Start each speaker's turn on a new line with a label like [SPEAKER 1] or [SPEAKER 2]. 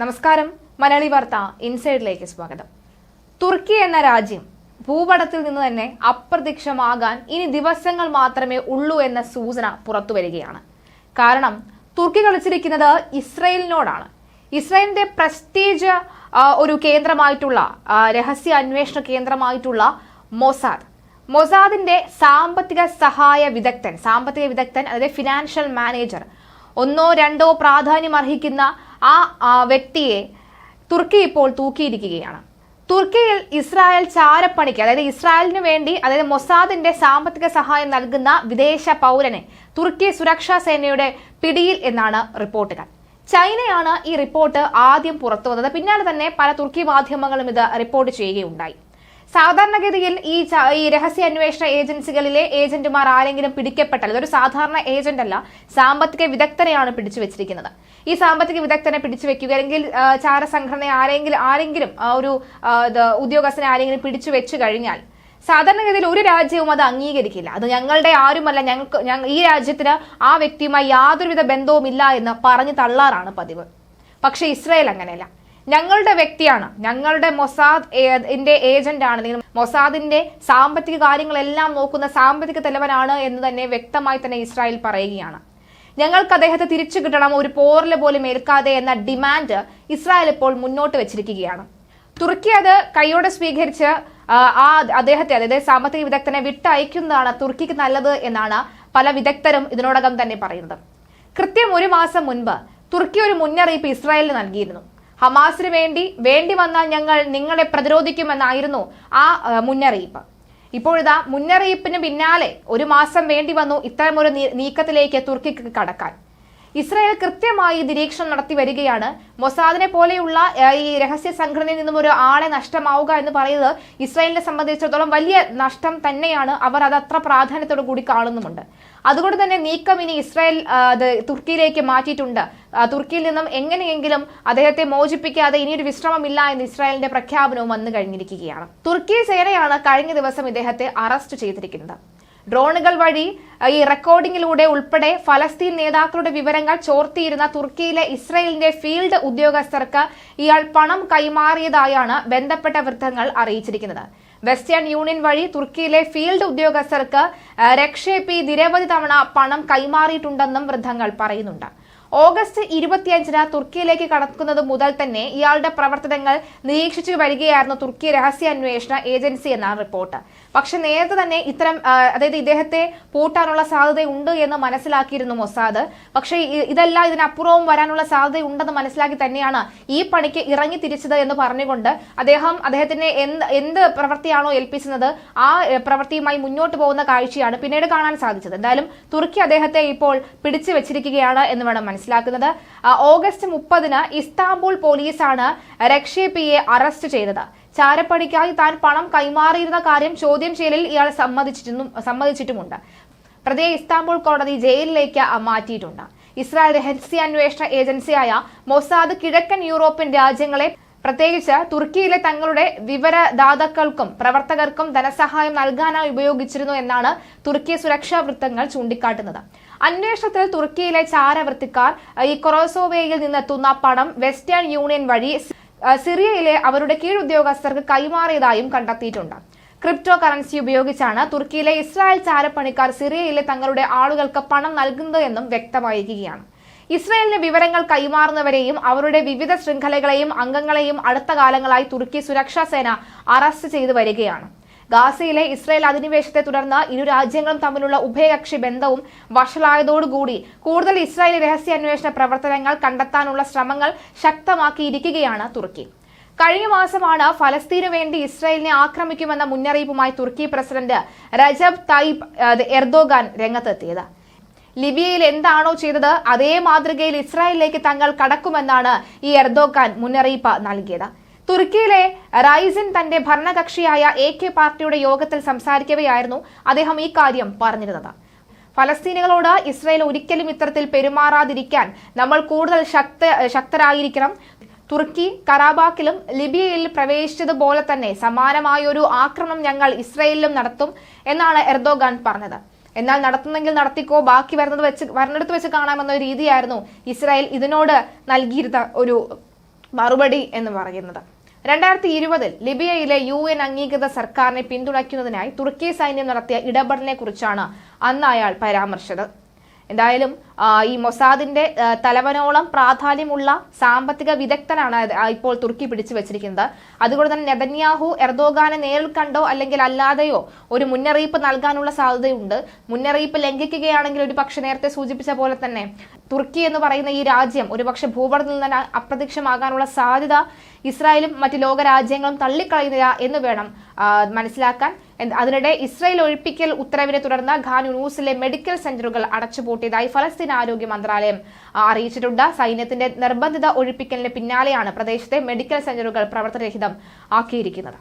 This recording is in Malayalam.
[SPEAKER 1] നമസ്കാരം. മലയാളി വാർത്ത ഇൻസൈഡിലേക്ക് സ്വാഗതം. തുർക്കി എന്ന രാജ്യം ഭൂപടത്തിൽ നിന്ന് തന്നെ അപ്രത്യക്ഷമാകാൻ ഇനി ദിവസങ്ങൾ മാത്രമേ ഉള്ളൂ എന്ന സൂചന പുറത്തു വരികയാണ്. കാരണം തുർക്കി കളിച്ചിരിക്കുന്നത് ഇസ്രയേലിനോടാണ്. ഇസ്രയേലിന്റെ പ്രസ്റ്റീജ് ഒരു കേന്ദ്രമായിട്ടുള്ള രഹസ്യ അന്വേഷണ കേന്ദ്രമായിട്ടുള്ള മൊസാദ്. മൊസാദിന്റെ സാമ്പത്തിക സഹായ വിദഗ്ധൻ സാമ്പത്തിക വിദഗ്ധൻ അതായത് ഫിനാൻഷ്യൽ മാനേജർ ഒന്നോ രണ്ടോ പ്രാധാന്യം അർഹിക്കുന്ന ആ വ്യക്തിയെ തുർക്കി ഇപ്പോൾ തൂക്കിയിരിക്കുകയാണ്. തുർക്കിയിൽ ഇസ്രായേൽ ചാരപ്പണിക്ക് അതായത് ഇസ്രായേലിന് വേണ്ടി അതായത് മൊസാദിന്റെ സാമ്പത്തിക സഹായം നൽകുന്ന വിദേശ പൗരനെ തുർക്കി സുരക്ഷാ സേനയുടെ പിടിയിൽ എന്നാണ് റിപ്പോർട്ടുകൾ. ചൈനയാണ് ഈ റിപ്പോർട്ട് ആദ്യം പുറത്തു വന്നത് പിന്നാലെ തന്നെ പല തുർക്കി മാധ്യമങ്ങളും ഇത് റിപ്പോർട്ട് ചെയ്യുകയുണ്ടായി. സാധാരണഗതിയിൽ ഈ ഈ രഹസ്യ അന്വേഷണ ഏജൻസികളിലെ ഏജന്റുമാർ ആരെങ്കിലും പിടിക്കപ്പെട്ടാൽ ഇതൊരു സാധാരണ ഏജന്റ് അല്ല സാമ്പത്തിക വിദഗ്ധനെയാണ് പിടിച്ചു വെച്ചിരിക്കുന്നത്. ഈ സാമ്പത്തിക വിദഗ്ധനെ പിടിച്ചു വെക്കുക അല്ലെങ്കിൽ ചാരസംഘടന ആരെങ്കിലും ആരെങ്കിലും ഒരു ഉദ്യോഗസ്ഥനെ ആരെങ്കിലും പിടിച്ചു വെച്ചു കഴിഞ്ഞാൽ സാധാരണഗതിയിൽ ഒരു രാജ്യവും അത് അംഗീകരിക്കില്ല. അത് ഞങ്ങളുടെ ആരുമല്ല ഞങ്ങൾക്ക് ഈ രാജ്യത്തിന് ആ വ്യക്തിയുമായി യാതൊരുവിധ ബന്ധവുമില്ല എന്ന് പറഞ്ഞു തള്ളാറാണ് പതിവ്. പക്ഷേ ഇസ്രായേൽ അങ്ങനെയല്ല. ഞങ്ങളുടെ വ്യക്തിയാണ്. ഞങ്ങളുടെ മൊസാദ് ന്റെ ഏജന്റ് ആണ് മൊസാദിന്റെ സാമ്പത്തിക കാര്യങ്ങളെല്ലാം നോക്കുന്ന സാമ്പത്തിക തലവനാണ് എന്ന് തന്നെ വ്യക്തമായി തന്നെ ഇസ്രായേൽ പറയുകയാണ്. ഞങ്ങൾക്ക് അദ്ദേഹത്തെ തിരിച്ചു കിട്ടണം ഒരു പോറിൽ പോലും ഏൽക്കാതെ എന്ന ഡിമാൻഡ് ഇസ്രായേൽ ഇപ്പോൾ മുന്നോട്ട് വെച്ചിരിക്കുകയാണ്. തുർക്കി അത് കൈയോടെ സ്വീകരിച്ച് ആ അദ്ദേഹത്തെ അതായത് സാമ്പത്തിക വിദഗ്ധനെ വിട്ടയക്കുന്നതാണ് തുർക്കിക്ക് നല്ലത് എന്നാണ് പല വിദഗ്ധരും ഇതിനോടകം തന്നെ പറയുന്നത്. കൃത്യം ഒരു മാസം മുൻപ് തുർക്കി ഒരു മുന്നറിയിപ്പ് ഇസ്രായേലിന് നൽകിയിരുന്നു. ഹമാസിന് വേണ്ടി വേണ്ടി വന്നാൽ ഞങ്ങൾ നിങ്ങളെ പ്രതിരോധിക്കുമെന്നായിരുന്നു ആ മുന്നറിയിപ്പ്. ഇപ്പോഴിതാ മുന്നറിയിപ്പിന് പിന്നാലെ ഒരു മാസം വേണ്ടി വന്നു ഇത്തരമൊരു നീക്കത്തിലേക്ക് തുർക്കിക്ക് കടക്കാൻ. ഇസ്രായേൽ കൃത്യമായി നിരീക്ഷണം നടത്തി വരികയാണ്. മൊസാദിനെ പോലെയുള്ള ഈ രഹസ്യ സംഘടനയിൽ നിന്നും ഒരു ആളെ നഷ്ടമാവുക എന്ന് പറയുന്നത് ഇസ്രായേലിനെ സംബന്ധിച്ചിടത്തോളം വലിയ നഷ്ടം തന്നെയാണ് അവർ അത് അത്ര പ്രാധാന്യത്തോടു കൂടി കാണുന്നുമുണ്ട്. അതുകൊണ്ട് തന്നെ നീക്കം ഇനി ഇസ്രായേൽ തുർക്കിയിലേക്ക് മാറ്റിയിട്ടുണ്ട്. തുർക്കിയിൽ നിന്നും എങ്ങനെയെങ്കിലും അദ്ദേഹത്തെ മോചിപ്പിക്കാതെ ഇനിയൊരു വിശ്രമമില്ല എന്ന് ഇസ്രായേലിന്റെ പ്രഖ്യാപനവും വന്നു കഴിഞ്ഞിരിക്കുകയാണ്. തുർക്കി സേനയാണ് കഴിഞ്ഞ ദിവസം ഇദ്ദേഹത്തെ അറസ്റ്റ് ചെയ്തിരിക്കുന്നത്. ഡ്രോണുകൾ വഴി ഈ റെക്കോർഡിംഗിലൂടെ ഉൾപ്പെടെ ഫലസ്തീൻ നേതാക്കളുടെ വിവരങ്ങൾ ചോർത്തിയിരുന്ന തുർക്കിയിലെ ഇസ്രയേലിന്റെ ഫീൽഡ് ഉദ്യോഗസ്ഥർക്ക് ഇയാൾ പണം കൈമാറിയതായാണ് ബന്ധപ്പെട്ട വൃത്തങ്ങൾ അറിയിച്ചിരിക്കുന്നത്. വെസ്റ്റേൺ യൂണിയൻ വഴി തുർക്കിയിലെ ഫീൽഡ് ഉദ്യോഗസ്ഥർക്ക് രക്ഷേപി നിരവധി തവണ പണം കൈമാറിയിട്ടുണ്ടെന്നും വൃദ്ധങ്ങൾ പറയുന്നുണ്ട്. ഓഗസ്റ്റ് ഇരുപത്തിയഞ്ചിന് തുർക്കിയിലേക്ക് കടക്കുന്നത് മുതൽ തന്നെ ഇയാളുടെ പ്രവർത്തനങ്ങൾ നിരീക്ഷിച്ചു വരികയായിരുന്നു തുർക്കി രഹസ്യാന്വേഷണ ഏജൻസി എന്നാണ് റിപ്പോർട്ട്. പക്ഷെ നേരത്തെ തന്നെ ഇത്തരം അതായത് ഇദ്ദേഹത്തെ പൂട്ടാനുള്ള സാധ്യതയുണ്ട് എന്ന് മനസ്സിലാക്കിയിരുന്നു മൊസാദ്. പക്ഷേ ഇതെല്ലാം ഇതിനപ്പുറവും വരാനുള്ള സാധ്യതയുണ്ടെന്ന് മനസ്സിലാക്കി തന്നെയാണ് ഈ പണിക്ക് ഇറങ്ങി തിരിച്ചത് എന്ന് പറഞ്ഞുകൊണ്ട് അദ്ദേഹം അദ്ദേഹത്തിന് എന്ത് എന്ത് പ്രവൃത്തിയാണോ ഏൽപ്പിക്കുന്നത് ആ പ്രവൃത്തിയുമായി മുന്നോട്ട് പോകുന്ന കാഴ്ചയാണ് പിന്നീട് കാണാൻ സാധിച്ചത്. എന്തായാലും തുർക്കി അദ്ദേഹത്തെ ഇപ്പോൾ പിടിച്ചു വെച്ചിരിക്കുകയാണ് എന്ന് വേണം മനസ്സിലാക്കുന്നത്. ഓഗസ്റ്റ് മുപ്പതിന് ഇസ്താംബുൾ പോലീസാണ് രക്ഷേപ്പിയെ അറസ്റ്റ് ചെയ്തത്. ചാരപ്പണിക്കായി താൻ പണം കൈമാറിയിരുന്ന കാര്യം ചോദ്യം ചെയ്യലിൽ ഇയാൾ സമ്മതിച്ചിട്ടും സമ്മതിച്ചിട്ടുമുണ്ട്. പ്രതിയെ ഇസ്താംബൂൾ കോടതി ജയിലിലേക്ക് മാറ്റിയിട്ടുണ്ട്. ഇസ്രായേൽ രഹസ്യാന്വേഷണ ഏജൻസിയായ മൊസാദ് കിഴക്കൻ യൂറോപ്യൻ രാജ്യങ്ങളെ പ്രത്യേകിച്ച് തുർക്കിയിലെ തങ്ങളുടെ വിവരദാതാക്കൾക്കും പ്രവർത്തകർക്കും ധനസഹായം നൽകാനായി ഉപയോഗിച്ചിരുന്നു എന്നാണ് തുർക്കി സുരക്ഷാ വൃത്തങ്ങൾ ചൂണ്ടിക്കാട്ടുന്നത്. അന്വേഷണത്തിൽ തുർക്കിയിലെ ചാരവൃത്തിക്കാർ ഈ കൊറോസോവയിൽ നിന്നെത്തുന്ന പണം വെസ്റ്റേൺ യൂണിയൻ വഴി സിറിയയിലെ അവരുടെ കീഴുദ്യോഗസ്ഥർക്ക് കൈമാറിയതായും കണ്ടെത്തിയിട്ടുണ്ട്. ക്രിപ്റ്റോ കറൻസി ഉപയോഗിച്ചാണ് തുർക്കിയിലെ ഇസ്രായേൽ ചാരപ്പണിക്കാർ സിറിയയിലെ തങ്ങളുടെ ആളുകൾക്ക് പണം നൽകുന്നത് എന്നും വ്യക്തമായിരിക്കുകയാണ്. ഇസ്രായേലിന് വിവരങ്ങൾ കൈമാറുന്നവരെയും അവരുടെ വിവിധ ശൃംഖലകളെയും അംഗങ്ങളെയും അടുത്ത കാലങ്ങളായി തുർക്കി സുരക്ഷാ സേന അറസ്റ്റ് ചെയ്തു വരികയാണ്. ഗാസയിലെ ഇസ്രായേൽ അധിനിവേശത്തെ തുടർന്ന് ഇരു രാജ്യങ്ങളും തമ്മിലുള്ള ഉഭയകക്ഷി ബന്ധവും വഷളായതോടുകൂടി കൂടുതൽ ഇസ്രായേലി രഹസ്യാന്വേഷണ പ്രവർത്തനങ്ങൾ കണ്ടെത്താനുള്ള ശ്രമങ്ങൾ ശക്തമാക്കിയിരിക്കുകയാണ് തുർക്കി. കഴിഞ്ഞ മാസമാണ് ഫലസ്തീനു വേണ്ടി ഇസ്രായേലിനെ ആക്രമിക്കുമെന്ന മുന്നറിയിപ്പുമായി തുർക്കി പ്രസിഡന്റ് റജബ് തയ്പ് എർദോഗാൻ രംഗത്തെത്തിയത്. ലിബിയയിൽ എന്താണോ ചെയ്തത് അതേ മാതൃകയിൽ ഇസ്രായേലിലേക്ക് തങ്ങൾ കടക്കുമെന്നാണ് ഈ എർദോഗാൻ മുന്നറിയിപ്പ് നൽകിയത്. തുർക്കിയിലെ റൈസിൻ തന്റെ ഭരണകക്ഷിയായ എ കെ പാർട്ടിയുടെ യോഗത്തിൽ സംസാരിക്കവെയായിരുന്നു അദ്ദേഹം ഈ കാര്യം പറഞ്ഞിരുന്നത്. ഫലസ്തീനികളോട് ഇസ്രയേൽ ഒരിക്കലും ഇത്തരത്തിൽ പെരുമാറാതിരിക്കാൻ നമ്മൾ കൂടുതൽ ശക്ത ശക്തരായിരിക്കണം. തുർക്കി കറാബാക്കിലും ലിബിയയിൽ പ്രവേശിച്ചതുപോലെ തന്നെ സമാനമായൊരു ആക്രമണം ഞങ്ങൾ ഇസ്രയേലിലും നടത്തും എന്നാണ് എർദോഗാൻ പറഞ്ഞത്. എന്നാൽ നടത്തുന്നെങ്കിൽ നടത്തിക്കോ ബാക്കി വരുന്നത് വെച്ച് വരുന്നിടത്ത് വെച്ച് കാണാമെന്ന രീതിയായിരുന്നു ഇസ്രായേൽ ഇതിനോട് നൽകിയിരുന്ന ഒരു മറുപടി എന്ന് പറയുന്നത്. രണ്ടായിരത്തി ഇരുപതിൽ ലിബിയയിലെ യു എൻ അംഗീകൃത സർക്കാരിനെ പിന്തുണയ്ക്കുന്നതിനായി തുർക്കി സൈന്യം നടത്തിയ ഇടപെടലിനെ കുറിച്ചാണ് അന്ന് അയാൾ പരാമർശിച്ചത്. എന്തായാലും ഈ മൊസാദിന്റെ തലവനോളം പ്രാധാന്യമുള്ള സാമ്പത്തിക വിദഗ്ധനാണ് ഇപ്പോൾ തുർക്കി പിടിച്ചു വെച്ചിരിക്കുന്നത്. അതുകൊണ്ട് തന്നെ നെതന്യാഹു എർദോഗാനെ നേരിൽ കണ്ടോ അല്ലെങ്കിൽ അല്ലാതെയോ ഒരു മുന്നറിയിപ്പ് നൽകാനുള്ള സാധ്യതയുണ്ട്. മുന്നറിയിപ്പ് ലംഘിക്കുകയാണെങ്കിൽ ഒരു പക്ഷെ നേരത്തെ സൂചിപ്പിച്ച പോലെ തന്നെ തുർക്കി എന്ന് പറയുന്ന ഈ രാജ്യം ഒരുപക്ഷെ ഭൂപടത്തിൽ നിന്ന് അപ്രത്യക്ഷമാകാനുള്ള സാധ്യത ഇസ്രായേലും മറ്റ് ലോക രാജ്യങ്ങളും തള്ളിക്കളയുന്നില്ല എന്ന് വേണം മനസ്സിലാക്കാൻ. അതിനിടെ ഇസ്രായേൽ ഒഴിപ്പിക്കൽ ഉത്തരവിനെ തുടർന്ന് ഖാൻ യുനൂസിലെ മെഡിക്കൽ സെന്ററുകൾ അടച്ചുപൂട്ടിയതായി ഫലസ്തീൻ ആരോഗ്യ മന്ത്രാലയം അറിയിച്ചിട്ടുണ്ട്. സൈന്യത്തിന്റെ നിർബന്ധിത ഒഴിപ്പിക്കലിന് പിന്നാലെയാണ് പ്രദേശത്തെ മെഡിക്കൽ സെന്ററുകൾ പ്രവർത്തനരഹിതം ആക്കിയിരിക്കുന്നത്.